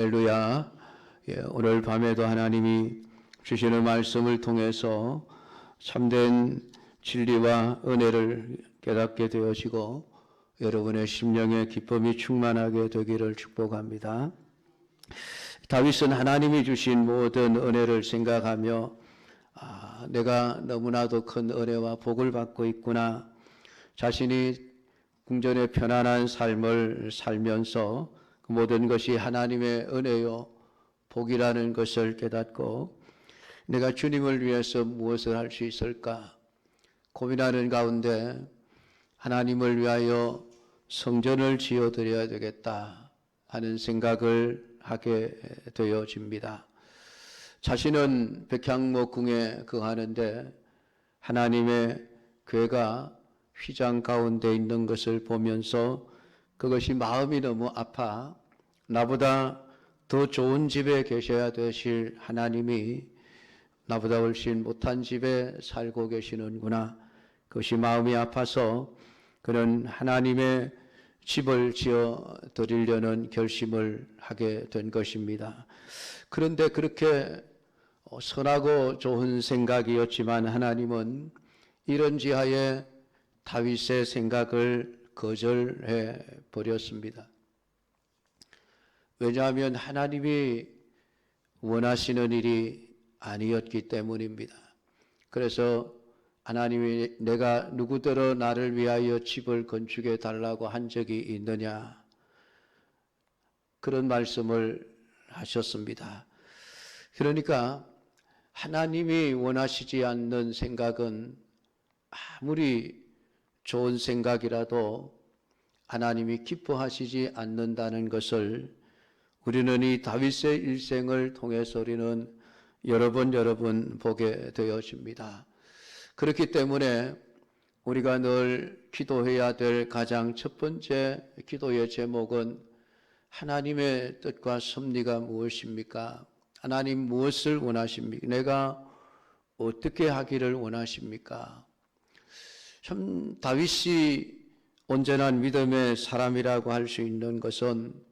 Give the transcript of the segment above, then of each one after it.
할렐루야. 예, 오늘 밤에도 하나님이 주시는 말씀을 통해서 참된 진리와 은혜를 깨닫게 되어지고 여러분의 심령의 기쁨이 충만하게 되기를 축복합니다. 다윗은 하나님이 주신 모든 은혜를 생각하며 아, 내가 너무나도 큰 은혜와 복을 받고 있구나. 자신이 궁전의 편안한 삶을 살면서 그 모든 것이 하나님의 은혜요 복이라는 것을 깨닫고 내가 주님을 위해서 무엇을 할 수 있을까 고민하는 가운데 하나님을 위하여 성전을 지어 드려야 되겠다 하는 생각을 하게 되어집니다. 자신은 백향목궁에 거하는데 하나님의 괴가 휘장 가운데 있는 것을 보면서 그것이 마음이 너무 아파 나보다 더 좋은 집에 계셔야 되실 하나님이 나보다 훨씬 못한 집에 살고 계시는구나. 그것이 마음이 아파서 그는 하나님의 집을 지어 드리려는 결심을 하게 된 것입니다. 그런데 그렇게 선하고 좋은 생각이었지만 하나님은 이런 지하에 다윗의 생각을 거절해 버렸습니다. 왜냐하면 하나님이 원하시는 일이 아니었기 때문입니다. 그래서 하나님이 내가 누구더러 나를 위하여 집을 건축해 달라고 한 적이 있느냐 그런 말씀을 하셨습니다. 그러니까 하나님이 원하시지 않는 생각은 아무리 좋은 생각이라도 하나님이 기뻐하시지 않는다는 것을 우리는 이 다윗의 일생을 통해서 우리는 여러 번 여러 번 보게 되어집니다. 그렇기 때문에 우리가 늘 기도해야 될 가장 첫 번째 기도의 제목은 하나님의 뜻과 섭리가 무엇입니까? 하나님 무엇을 원하십니까? 내가 어떻게 하기를 원하십니까? 참 다윗이 온전한 믿음의 사람이라고 할 수 있는 것은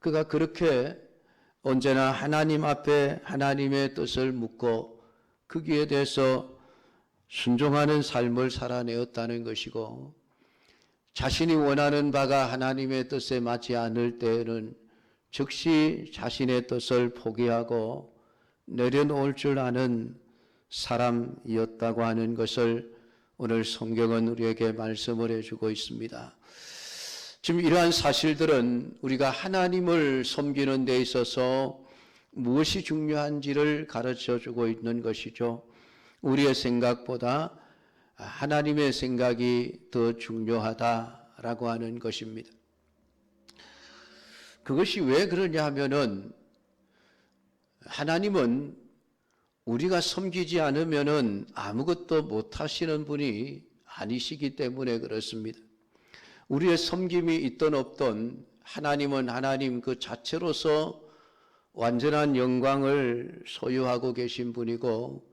그가 그렇게 언제나 하나님 앞에 하나님의 뜻을 묻고 거기에 대해서 순종하는 삶을 살아내었다는 것이고 자신이 원하는 바가 하나님의 뜻에 맞지 않을 때에는 즉시 자신의 뜻을 포기하고 내려놓을 줄 아는 사람이었다고 하는 것을 오늘 성경은 우리에게 말씀을 해주고 있습니다. 지금 이러한 사실들은 우리가 하나님을 섬기는 데 있어서 무엇이 중요한지를 가르쳐 주고 있는 것이죠. 우리의 생각보다 하나님의 생각이 더 중요하다라고 하는 것입니다. 그것이 왜 그러냐 하면은 하나님은 우리가 섬기지 않으면은 아무것도 못 하시는 분이 아니시기 때문에 그렇습니다. 우리의 섬김이 있던 없던 하나님은 하나님 그 자체로서 완전한 영광을 소유하고 계신 분이고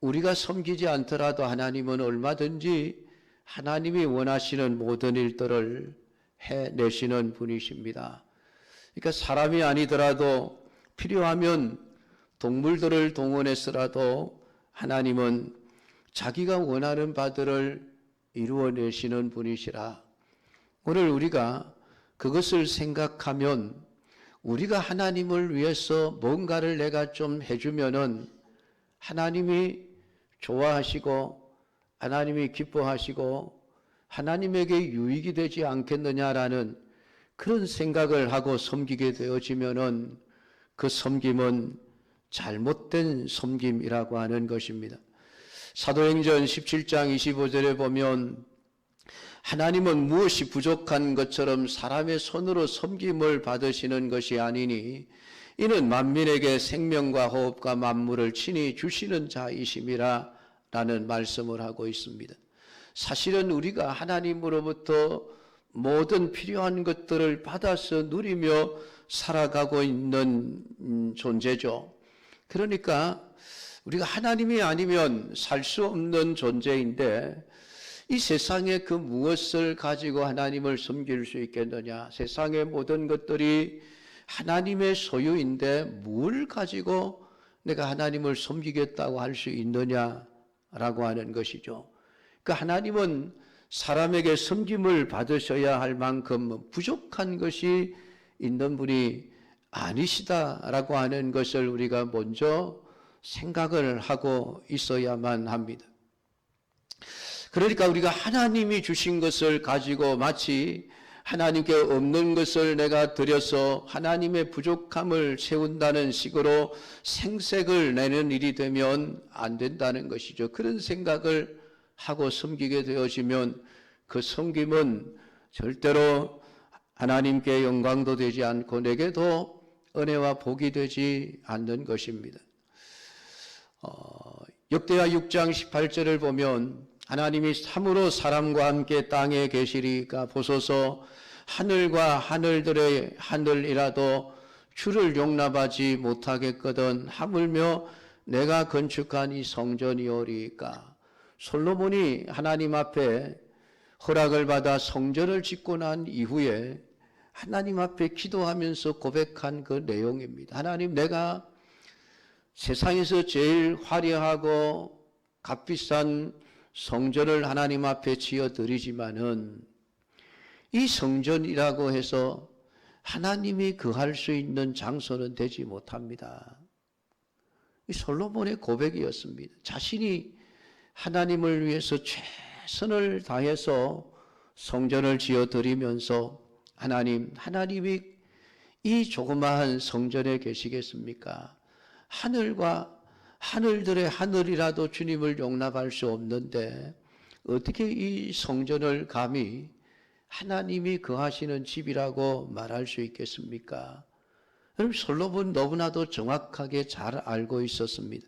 우리가 섬기지 않더라도 하나님은 얼마든지 하나님이 원하시는 모든 일들을 해내시는 분이십니다. 그러니까 사람이 아니더라도 필요하면 동물들을 동원해서라도 하나님은 자기가 원하는 바들을 이루어내시는 분이시라. 오늘 우리가 그것을 생각하면 우리가 하나님을 위해서 뭔가를 내가 좀 해주면은 하나님이 좋아하시고 하나님이 기뻐하시고 하나님에게 유익이 되지 않겠느냐라는 그런 생각을 하고 섬기게 되어지면은 그 섬김은 잘못된 섬김이라고 하는 것입니다. 사도행전 17장 25절에 보면 하나님은 무엇이 부족한 것처럼 사람의 손으로 섬김을 받으시는 것이 아니니 이는 만민에게 생명과 호흡과 만물을 친히 주시는 자이심이라 라는 말씀을 하고 있습니다. 사실은 우리가 하나님으로부터 모든 필요한 것들을 받아서 누리며 살아가고 있는 음, 존재죠. 그러니까 우리가 하나님이 아니면 살 수 없는 존재인데 이 세상에 그 무엇을 가지고 하나님을 섬길 수 있겠느냐? 세상의 모든 것들이 하나님의 소유인데 뭘 가지고 내가 하나님을 섬기겠다고 할 수 있느냐라고 하는 것이죠. 그 하나님은 사람에게 섬김을 받으셔야 할 만큼 부족한 것이 있는 분이 아니시다라고 하는 것을 우리가 먼저 생각을 하고 있어야만 합니다. 그러니까 우리가 하나님이 주신 것을 가지고 마치 하나님께 없는 것을 내가 드려서 하나님의 부족함을 채운다는 식으로 생색을 내는 일이 되면 안 된다는 것이죠. 그런 생각을 하고 섬기게 되어지면 그 섬김은 절대로 하나님께 영광도 되지 않고 내게도 은혜와 복이 되지 않는 것입니다. 어, 역대하 6장 18절을 보면 하나님이 참으로 사람과 함께 땅에 계시리까 보소서 하늘과 하늘들의 하늘이라도 주를 용납하지 못하겠거든 하물며 내가 건축한 이 성전이오리까 솔로몬이 하나님 앞에 허락을 받아 성전을 짓고 난 이후에 하나님 앞에 기도하면서 고백한 그 내용입니다. 하나님 내가 세상에서 제일 화려하고 값비싼 성전을 하나님 앞에 지어 드리지만은 이 성전이라고 해서 하나님이 거할 수 있는 장소는 되지 못합니다. 이 솔로몬의 고백이었습니다. 자신이 하나님을 위해서 최선을 다해서 성전을 지어 드리면서 하나님, 하나님이 이 조그마한 성전에 계시겠습니까? 하늘과 하늘들의 하늘이라도 주님을 용납할 수 없는데 어떻게 이 성전을 감히 하나님이 거하시는 집이라고 말할 수 있겠습니까? 여러분 솔로몬 너무나도 정확하게 잘 알고 있었습니다.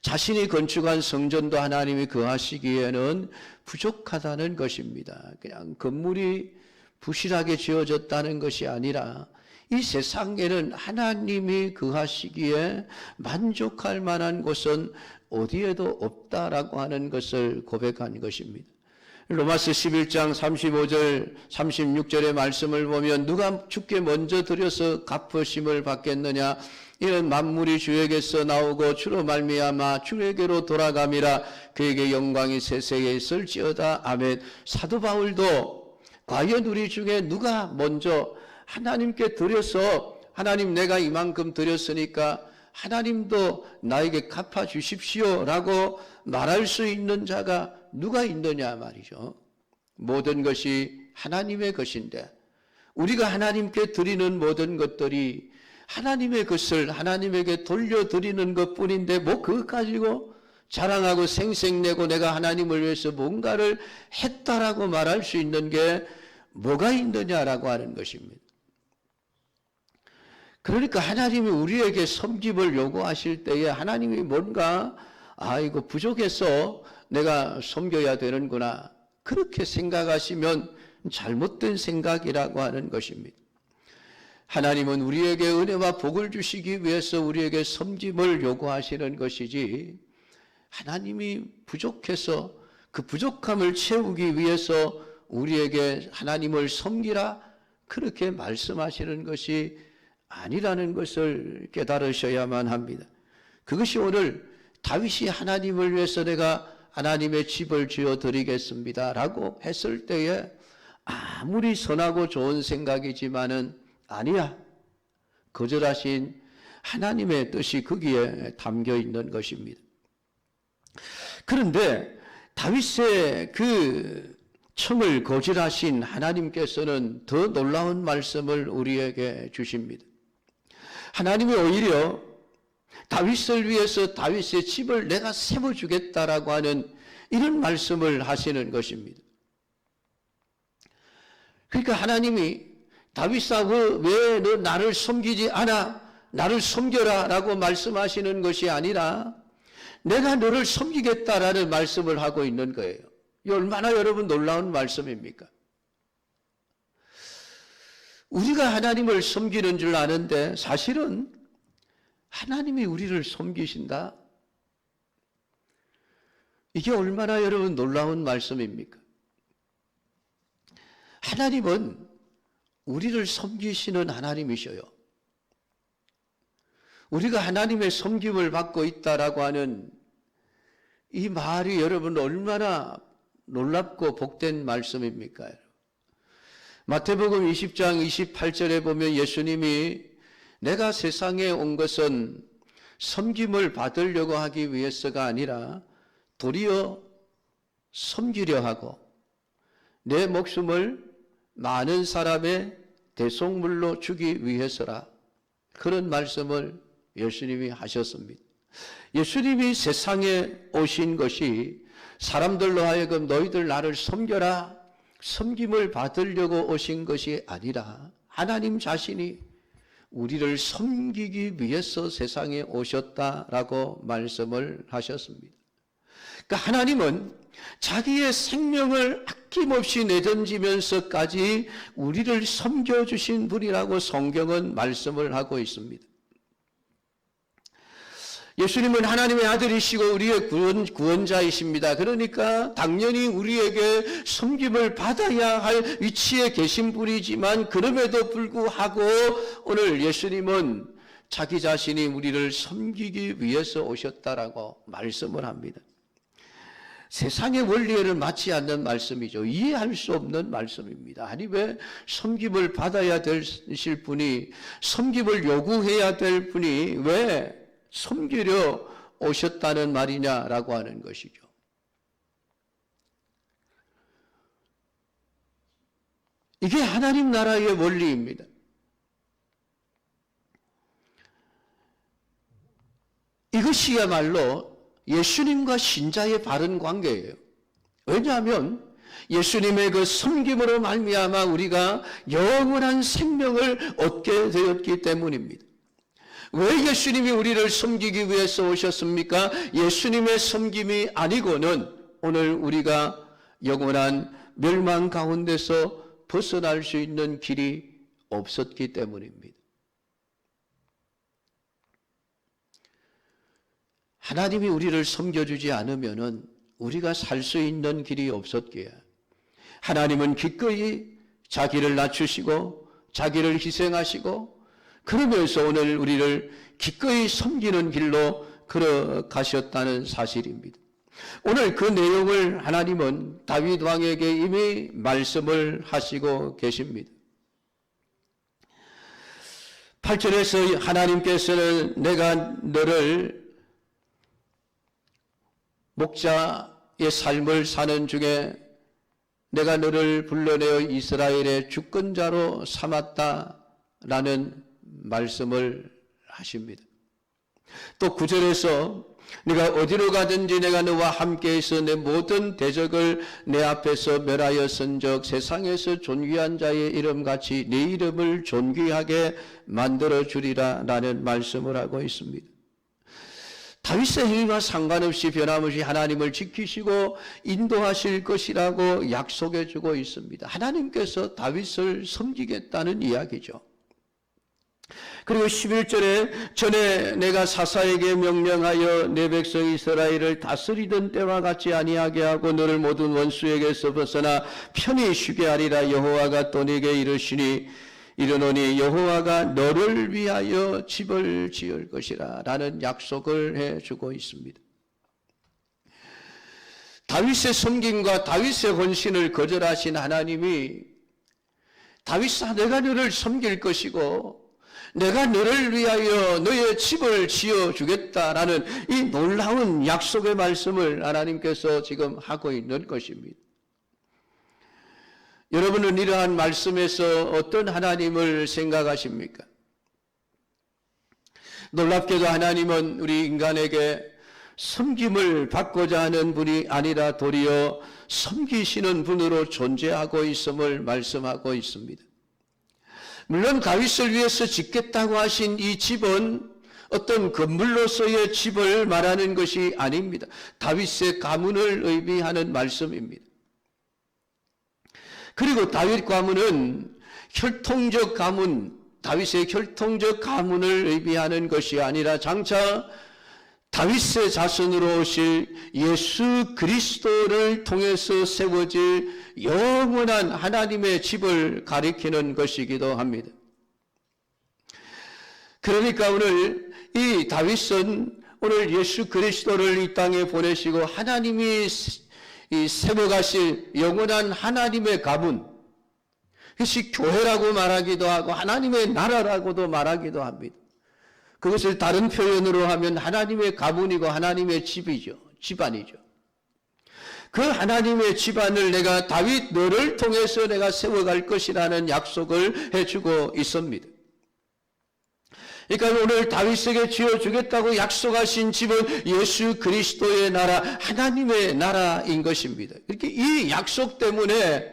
자신이 건축한 성전도 하나님이 거하시기에는 부족하다는 것입니다. 그냥 건물이 부실하게 지어졌다는 것이 아니라 이 세상에는 하나님이 거하시기에 만족할 만한 곳은 어디에도 없다라고 하는 것을 고백한 것입니다. 로마스 11장 35절 36절의 말씀을 보면 누가 주께 먼저 드려서 갚으심을 받겠느냐? 이는 만물이 주에게서 나오고 주로 말미암아 주에게로 돌아감이라. 그에게 영광이 세세에 있을지어다. 아멘. 사도 바울도 과연 우리 중에 누가 먼저 하나님께 드려서 하나님 내가 이만큼 드렸으니까 하나님도 나에게 갚아 주십시오라고 말할 수 있는 자가 누가 있느냐 말이죠. 모든 것이 하나님의 것인데 우리가 하나님께 드리는 모든 것들이 하나님의 것을 하나님에게 돌려드리는 것 뿐인데 뭐 그것 가지고 자랑하고 생색내고 내가 하나님을 위해서 뭔가를 했다라고 말할 수 있는 게 뭐가 있느냐라고 하는 것입니다. 그러니까 하나님이 우리에게 섬김을 요구하실 때에 하나님이 뭔가 아 이거 부족해서 내가 섬겨야 되는구나 그렇게 생각하시면 잘못된 생각이라고 하는 것입니다. 하나님은 우리에게 은혜와 복을 주시기 위해서 우리에게 섬김을 요구하시는 것이지 하나님이 부족해서 그 부족함을 채우기 위해서 우리에게 하나님을 섬기라 그렇게 말씀하시는 것이 아니라는 것을 깨달으셔야만 합니다. 그것이 오늘 다윗이 하나님을 위해서 내가 하나님의 집을 지어 드리겠습니다. 라고 했을 때에 아무리 선하고 좋은 생각이지만은 아니야. 거절하신 하나님의 뜻이 거기에 담겨 있는 것입니다. 그런데 다윗의 그 청을 거절하신 하나님께서는 더 놀라운 말씀을 우리에게 주십니다. 하나님이 오히려 다윗을 위해서 다윗의 집을 내가 세워 주겠다라고 하는 이런 말씀을 하시는 것입니다. 그러니까 하나님이 다윗사고 왜 너 나를 섬기지 않아? 나를 섬겨라 라고 말씀하시는 것이 아니라 내가 너를 섬기겠다라는 말씀을 하고 있는 거예요. 이 얼마나 여러분 놀라운 말씀입니까? 우리가 하나님을 섬기는 줄 아는데 사실은 하나님이 우리를 섬기신다? 이게 얼마나 여러분 놀라운 말씀입니까? 하나님은 우리를 섬기시는 하나님이셔요. 우리가 하나님의 섬김을 받고 있다라고 하는 이 말이 여러분 얼마나 놀랍고 복된 말씀입니까? 마태복음 20장 28절에 보면 예수님이 내가 세상에 온 것은 섬김을 받으려고 하기 위해서가 아니라 도리어 섬기려 하고 내 목숨을 많은 사람의 대속물로 주기 위해서라. 그런 말씀을 예수님이 하셨습니다. 예수님이 세상에 오신 것이 사람들로 하여금 너희들 나를 섬겨라. 섬김을 받으려고 오신 것이 아니라 하나님 자신이 우리를 섬기기 위해서 세상에 오셨다라고 말씀을 하셨습니다. 그러니까 하나님은 자기의 생명을 아낌없이 내던지면서까지 우리를 섬겨주신 분이라고 성경은 말씀을 하고 있습니다. 예수님은 하나님의 아들이시고 우리의 구원, 구원자이십니다. 그러니까 당연히 우리에게 섬김을 받아야 할 위치에 계신 분이지만 그럼에도 불구하고 오늘 예수님은 자기 자신이 우리를 섬기기 위해서 오셨다라고 말씀을 합니다. 세상의 원리에는 맞지 않는 말씀이죠. 이해할 수 없는 말씀입니다. 아니 왜 섬김을 받아야 되실 분이 섬김을 요구해야 될 분이 왜 섬기려 오셨다는 말이냐라고 하는 것이죠. 이게 하나님 나라의 원리입니다. 이것이야말로 예수님과 신자의 바른 관계예요. 왜냐하면 예수님의 그 섬김으로 말미암아 우리가 영원한 생명을 얻게 되었기 때문입니다. 왜 예수님이 우리를 섬기기 위해서 오셨습니까? 예수님의 섬김이 아니고는 오늘 우리가 영원한 멸망 가운데서 벗어날 수 있는 길이 없었기 때문입니다. 하나님이 우리를 섬겨주지 않으면은 우리가 살 수 있는 길이 없었기에 하나님은 기꺼이 자기를 낮추시고 자기를 희생하시고 그러면서 오늘 우리를 기꺼이 섬기는 길로 걸어가셨다는 사실입니다. 오늘 그 내용을 하나님은 다윗 왕에게 이미 말씀을 하시고 계십니다. 8절에서 하나님께서는 내가 너를 목자의 삶을 사는 중에 내가 너를 불러내어 이스라엘의 주권자로 삼았다라는 말씀을 하십니다. 또 구절에서 네가 어디로 가든지 내가 너와 함께해서 내 모든 대적을 내 앞에서 선적 세상에서 존귀한 자의 이름같이 네 이름을 존귀하게 만들어 주리라 라는 말씀을 하고 있습니다. 다윗의 행위와 상관없이 변함없이 하나님을 지키시고 인도하실 것이라고 약속해 주고 있습니다. 하나님께서 다윗을 섬기겠다는 이야기죠. 그리고 11절에 전에 내가 사사에게 명령하여 내 백성 이스라엘을 다스리던 때와 같이 아니하게 하고 너를 모든 원수에게서 벗어나 편히 쉬게 하리라 여호와가 또 네게 이르시니 이르노니 여호와가 너를 위하여 집을 지을 것이라 라는 약속을 해 주고 있습니다. 다윗의 섬김과 다윗의 헌신을 거절하신 하나님이 다윗아 내가 너를 섬길 것이고 내가 너를 위하여 너의 집을 지어 주겠다라는 이 놀라운 약속의 말씀을 하나님께서 지금 하고 있는 것입니다. 여러분은 이러한 말씀에서 어떤 하나님을 생각하십니까? 놀랍게도 하나님은 우리 인간에게 섬김을 받고자 하는 분이 아니라 도리어 섬기시는 분으로 존재하고 있음을 말씀하고 있습니다. 물론 다윗을 위해서 짓겠다고 하신 이 집은 어떤 건물로서의 집을 말하는 것이 아닙니다. 다윗의 가문을 의미하는 말씀입니다. 그리고 다윗 가문은 혈통적 가문, 다윗의 혈통적 가문을 의미하는 것이 아니라 장차 다윗의 자손으로 오실 예수 그리스도를 통해서 세워질 영원한 하나님의 집을 가리키는 것이기도 합니다. 그러니까 오늘 이 다윗은 오늘 예수 그리스도를 이 땅에 보내시고 하나님이 이 세워가실 영원한 하나님의 가문, 그것이 교회라고 말하기도 하고 하나님의 나라라고도 말하기도 합니다. 그것을 다른 표현으로 하면 하나님의 가문이고 하나님의 집이죠. 집안이죠. 그 하나님의 집안을 내가 다윗 너를 통해서 내가 세워갈 것이라는 약속을 해주고 있습니다. 그러니까 오늘 다윗에게 지어주겠다고 약속하신 집은 예수 그리스도의 나라, 하나님의 나라인 것입니다. 이렇게 이 약속 때문에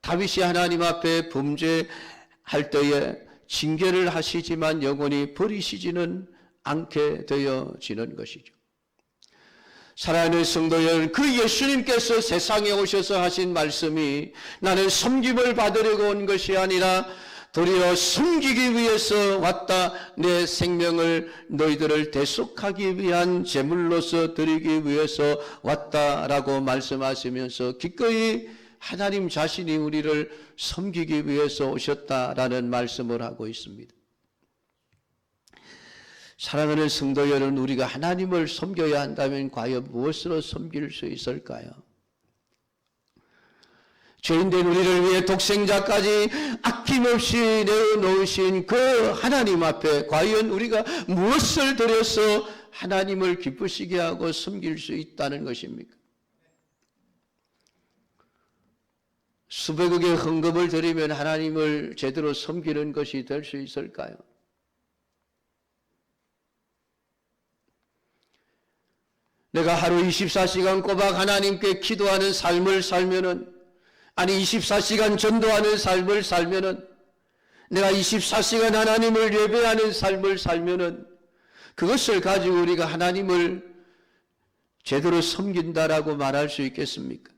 다윗이 하나님 앞에 범죄할 때에 징계를 하시지만 영원히 버리시지는 않게 되어지는 것이죠. 사랑하는 성도 여러분, 그 예수님께서 세상에 오셔서 하신 말씀이 나는 섬김을 받으려고 온 것이 아니라 도리어 숨기기 위해서 왔다. 내 생명을 너희들을 대속하기 위한 제물로서 드리기 위해서 왔다라고 말씀하시면서 기꺼이 하나님 자신이 우리를 섬기기 위해서 오셨다라는 말씀을 하고 있습니다. 사랑하는 성도 여러분, 우리가 하나님을 섬겨야 한다면 과연 무엇으로 섬길 수 있을까요? 죄인된 우리를 위해 독생자까지 아낌없이 내어놓으신 그 하나님 앞에 과연 우리가 무엇을 드려서 하나님을 기쁘시게 하고 섬길 수 있다는 것입니까? 수백억의 헌금을 드리면 하나님을 제대로 섬기는 것이 될 수 있을까요? 내가 하루 24시간 꼬박 하나님께 기도하는 삶을 살면은 아니 24시간 전도하는 삶을 살면은 내가 24시간 하나님을 예배하는 삶을 살면은 그것을 가지고 우리가 하나님을 제대로 섬긴다라고 말할 수 있겠습니까?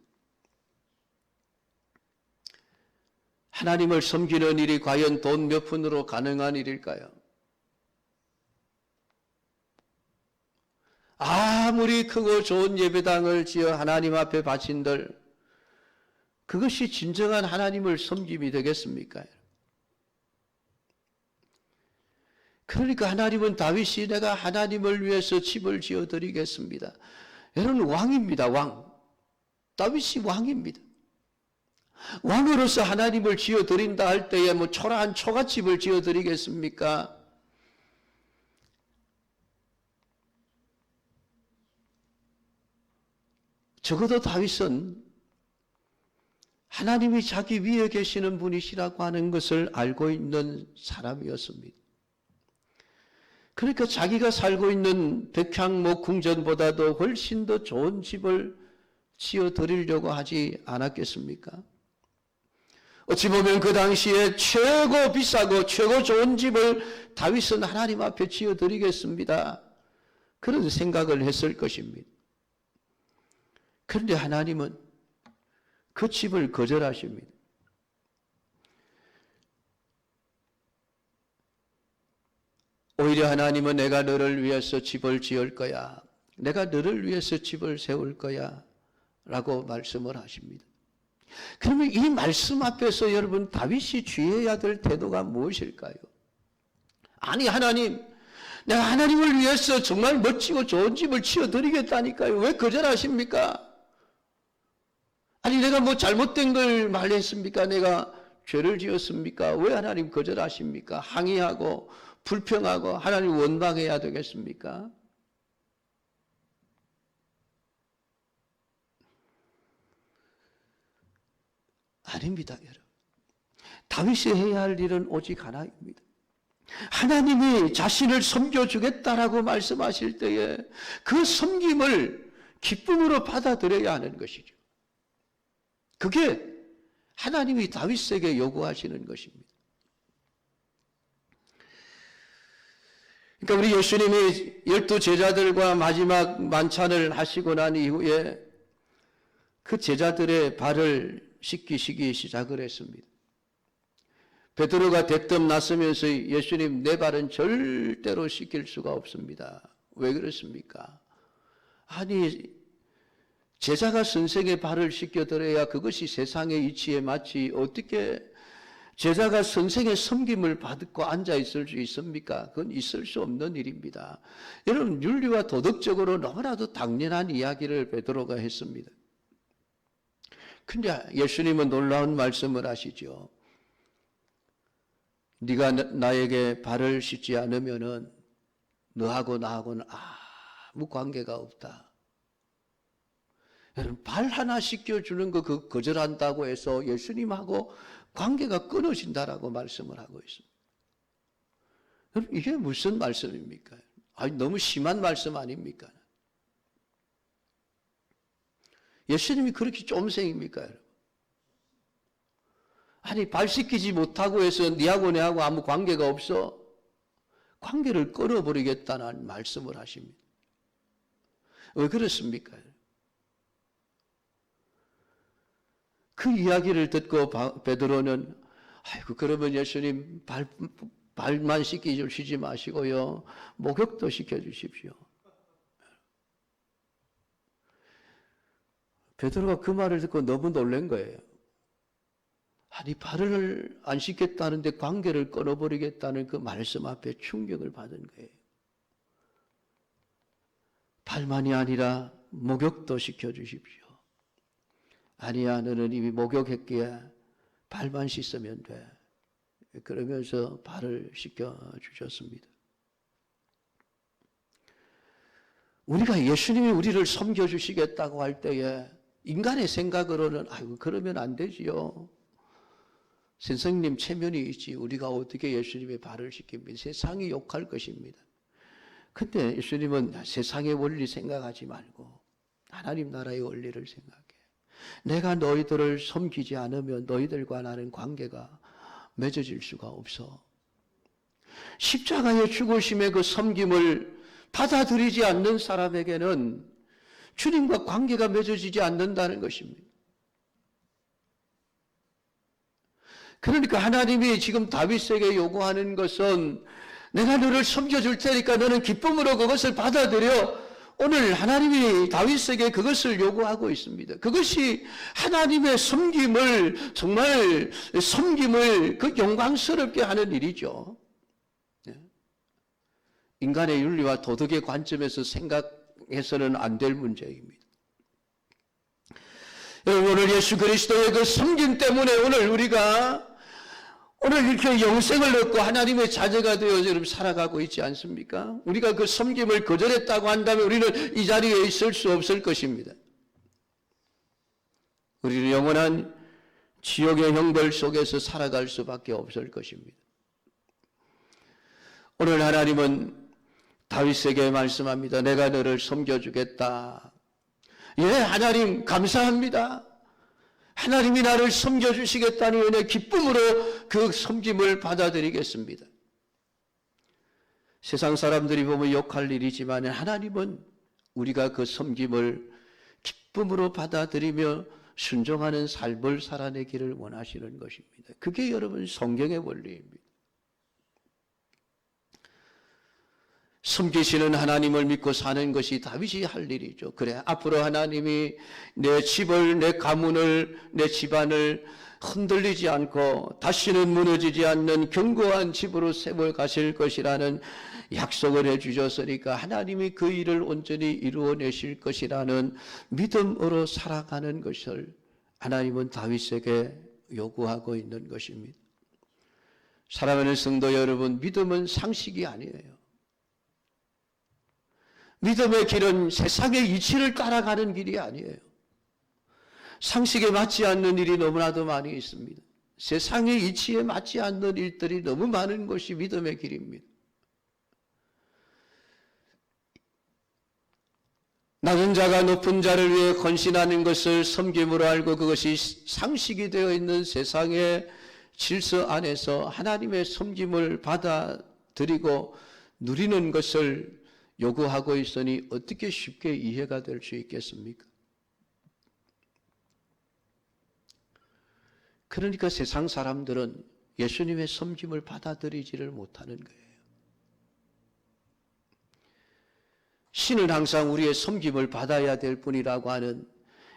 하나님을 섬기는 일이 과연 돈 몇 푼으로 가능한 일일까요? 아무리 크고 좋은 예배당을 지어 하나님 앞에 바친들 그것이 진정한 하나님을 섬김이 되겠습니까? 그러니까 하나님은 다윗이 내가 하나님을 위해서 집을 지어 드리겠습니다. 여러분 왕입니다. 왕. 다윗이 왕입니다. 왕으로서 하나님을 지어 드린다 할 때에 뭐 초라한 초가집을 지어 드리겠습니까? 적어도 다윗은 하나님이 자기 위에 계시는 분이시라고 하는 것을 알고 있는 사람이었습니다. 그러니까 자기가 살고 있는 백향목 궁전보다도 훨씬 더 좋은 집을 지어 드리려고 하지 않았겠습니까? 어찌 보면 그 당시에 최고 비싸고 최고 좋은 집을 다윗은 하나님 앞에 지어 드리겠습니다. 그런 생각을 했을 것입니다. 그런데 하나님은 그 집을 거절하십니다. 오히려 하나님은 내가 너를 위해서 집을 지을 거야. 내가 너를 위해서 집을 세울 거야. 라고 말씀을 하십니다. 그러면 이 말씀 앞에서 여러분 다윗이 취해야 될 태도가 무엇일까요? 아니 하나님 내가 하나님을 위해서 정말 멋지고 좋은 집을 지어 드리겠다니까요. 왜 거절하십니까? 아니 내가 뭐 잘못된 걸 말했습니까? 내가 죄를 지었습니까? 왜 하나님 거절하십니까? 항의하고 불평하고 하나님 원망해야 되겠습니까? 아닙니다, 여러분. 다윗이 해야 할 일은 오직 하나입니다. 하나님이 자신을 섬겨주겠다라고 말씀하실 때에 그 섬김을 기쁨으로 받아들여야 하는 것이죠. 그게 하나님이 다윗에게 요구하시는 것입니다. 그러니까 우리 예수님이 열두 제자들과 마지막 만찬을 하시고 난 이후에 그 제자들의 발을 씻기시기 시작을 했습니다. 베드로가 대뜸 나서면서 예수님 내 발은 절대로 씻길 수가 없습니다. 왜 그렇습니까? 아니 제자가 선생의 발을 씻겨드려야 그것이 세상의 이치에 맞지 어떻게 제자가 선생의 섬김을 받고 앉아 있을 수 있습니까? 그건 있을 수 없는 일입니다. 여러분 윤리와 도덕적으로 너무나도 당연한 이야기를 베드로가 했습니다. 근데 예수님은 놀라운 말씀을 하시죠. 네가 나- 나에게 발을 씻지 않으면은 너하고 나하고는 아무 관계가 없다. 발 하나 씻겨주는 거 그 거절한다고 해서 예수님하고 관계가 끊어진다라고 말씀을 하고 있습니다. 이게 무슨 말씀입니까? 아니 너무 심한 말씀 아닙니까? 예수님이 그렇게 쫌생입니까, 여러분? 아니 발 씻기지 못하고 해서 니하고 내하고 아무 관계가 없어 관계를 끊어버리겠다는 말씀을 하십니다. 왜 그렇습니까? 그 이야기를 듣고 바- 베드로는 아이고 그러면 예수님 발 발만 씻기 주시지 마시고요 목욕도 시켜 주십시오. 베드로가 그 말을 듣고 너무 놀란 거예요. 아니 발을 안 씻겠다는데 관계를 끊어버리겠다는 그 말씀 앞에 충격을 받은 거예요. 발만이 아니라 목욕도 시켜 주십시오. 아니야, 너는 이미 목욕했기에 발만 씻으면 돼. 그러면서 발을 씻겨 주셨습니다. 우리가 예수님이 우리를 섬겨 주시겠다고 할 때에 인간의 생각으로는 아이고 그러면 안 되지요. 선생님 체면이 있지 우리가 어떻게 예수님의 발을 씻깁니까? 세상이 욕할 것입니다. 근데 예수님은 세상의 원리 생각하지 말고 하나님 나라의 원리를 생각해. 내가 너희들을 섬기지 않으면 너희들과 나는 관계가 맺어질 수가 없어. 십자가의 죽으심의 그 섬김을 받아들이지 않는 사람에게는 주님과 관계가 맺어지지 않는다는 것입니다. 그러니까 하나님이 지금 다윗에게 요구하는 것은 내가 너를 섬겨줄 테니까 너는 기쁨으로 그것을 받아들여 오늘 하나님이 다윗에게 그것을 요구하고 있습니다. 그것이 하나님의 섬김을 정말 섬김을 그 영광스럽게 하는 일이죠. 네. 인간의 윤리와 도덕의 관점에서 생각 해서는 안 될 문제입니다. 여러분 오늘 예수 그리스도의 그 섬김 때문에 오늘 우리가 오늘 이렇게 영생을 얻고 하나님의 자녀가 되어 여러분 살아가고 있지 않습니까? 우리가 그 섬김을 거절했다고 한다면 우리는 이 자리에 있을 수 없을 것입니다. 우리는 영원한 지옥의 형벌 속에서 살아갈 수밖에 없을 것입니다. 오늘 하나님은 다윗에게 말씀합니다. 내가 너를 섬겨주겠다. 예, 하나님 감사합니다. 하나님이 나를 섬겨주시겠다니 은혜 기쁨으로 그 섬김을 받아들이겠습니다. 세상 사람들이 보면 욕할 일이지만 하나님은 우리가 그 섬김을 기쁨으로 받아들이며 순종하는 삶을 살아내기를 원하시는 것입니다. 그게 여러분 성경의 원리입니다. 섬기시는 하나님을 믿고 사는 것이 다윗이 할 일이죠. 그래, 앞으로 하나님이 내 집을, 내 가문을, 내 집안을 흔들리지 않고 다시는 무너지지 않는 견고한 집으로 세워 가실 것이라는 약속을 해 주셨으니까 하나님이 그 일을 온전히 이루어 내실 것이라는 믿음으로 살아가는 것을 하나님은 다윗에게 요구하고 있는 것입니다. 사랑하는 성도 여러분, 믿음은 상식이 아니에요. 믿음의 길은 세상의 이치를 따라가는 길이 아니에요. 상식에 맞지 않는 일이 너무나도 많이 있습니다. 세상의 이치에 맞지 않는 일들이 너무 많은 것이 믿음의 길입니다. 낮은 자가 높은 자를 위해 헌신하는 것을 섬김으로 알고 그것이 상식이 되어 있는 세상의 질서 안에서 하나님의 섬김을 받아들이고 누리는 것을 요구하고 있으니 어떻게 쉽게 이해가 될 수 있겠습니까? 그러니까 세상 사람들은 예수님의 섬김을 받아들이지를 못하는 거예요. 자신은 항상 우리의 섬김을 받아야 될 뿐이라고 하는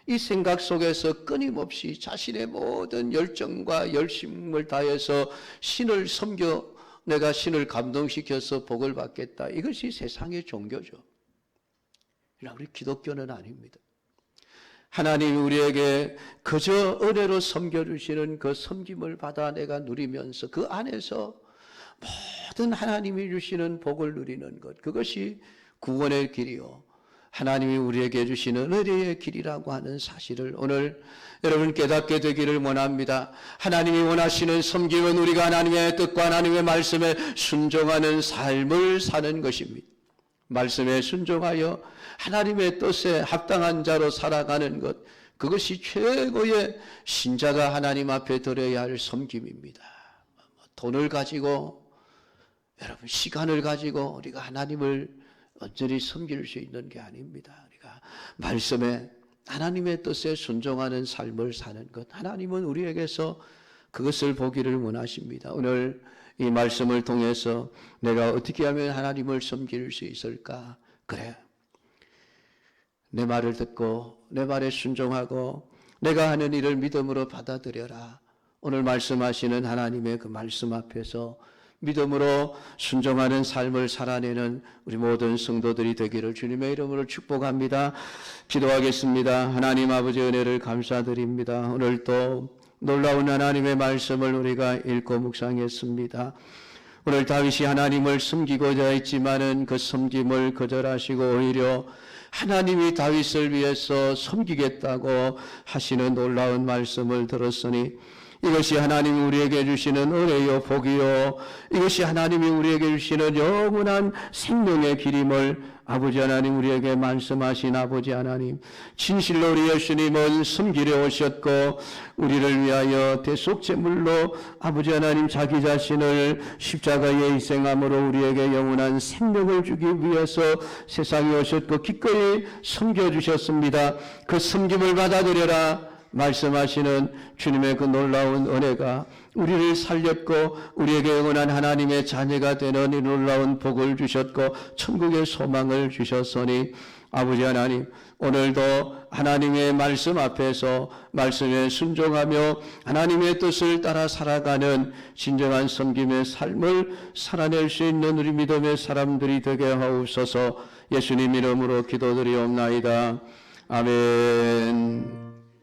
이 생각 속에서 끊임없이 자신의 모든 열정과 열심을 다해서 신을 섬겨 내가 신을 감동시켜서 복을 받겠다. 이것이 세상의 종교죠. 우리 기독교는 아닙니다. 하나님이 우리에게 그저 은혜로 섬겨주시는 그 섬김을 받아 내가 누리면서 그 안에서 모든 하나님이 주시는 복을 누리는 것. 그것이 구원의 길이요. 하나님이 우리에게 주시는 은혜의 길이라고 하는 사실을 오늘 여러분 깨닫게 되기를 원합니다. 하나님이 원하시는 섬김은 우리가 하나님의 뜻과 하나님의 말씀에 순종하는 삶을 사는 것입니다. 말씀에 순종하여 하나님의 뜻에 합당한 자로 살아가는 것, 그것이 최고의 신자가 하나님 앞에 드려야 할 섬김입니다. 돈을 가지고 여러분 시간을 가지고 우리가 하나님을 온전히 섬길 수 있는 게 아닙니다. 우리가 말씀에 하나님의 뜻에 순종하는 삶을 사는 것. 하나님은 우리에게서 그것을 보기를 원하십니다. 오늘 이 말씀을 통해서 내가 어떻게 하면 하나님을 섬길 수 있을까? 그래. 내 말을 듣고 내 말에 순종하고 내가 하는 일을 믿음으로 받아들여라. 오늘 말씀하시는 하나님의 그 말씀 앞에서 믿음으로 순종하는 삶을 살아내는 우리 모든 성도들이 되기를 주님의 이름으로 축복합니다. 기도하겠습니다. 하나님 아버지 은혜를 감사드립니다. 오늘 또 놀라운 하나님의 말씀을 우리가 읽고 묵상했습니다. 오늘 다윗이 하나님을 섬기고자 했지만은 그 섬김을 거절하시고 오히려 하나님이 다윗을 위해서 섬기겠다고 하시는 놀라운 말씀을 들었으니 이것이 하나님이 우리에게 주시는 은혜요 복이요. 이것이 하나님이 우리에게 주시는 영원한 생명의 길임을 아버지 하나님 우리에게 말씀하신 아버지 하나님 진실로 우리 예수님은 섬기려 오셨고 우리를 위하여 대속제물로 아버지 하나님 자기 자신을 십자가에 희생함으로 우리에게 영원한 생명을 주기 위해서 세상에 오셨고 기꺼이 섬겨 주셨습니다. 그 섬김을 받아들여라 말씀하시는 주님의 그 놀라운 은혜가 우리를 살렸고 우리에게 영원한 하나님의 자녀가 되는 이 놀라운 복을 주셨고 천국의 소망을 주셨으니 아버지 하나님 오늘도 하나님의 말씀 앞에서 말씀에 순종하며 하나님의 뜻을 따라 살아가는 진정한 섬김의 삶을 살아낼 수 있는 우리 믿음의 사람들이 되게 하옵소서 예수님 이름으로 기도드리옵나이다. 아멘.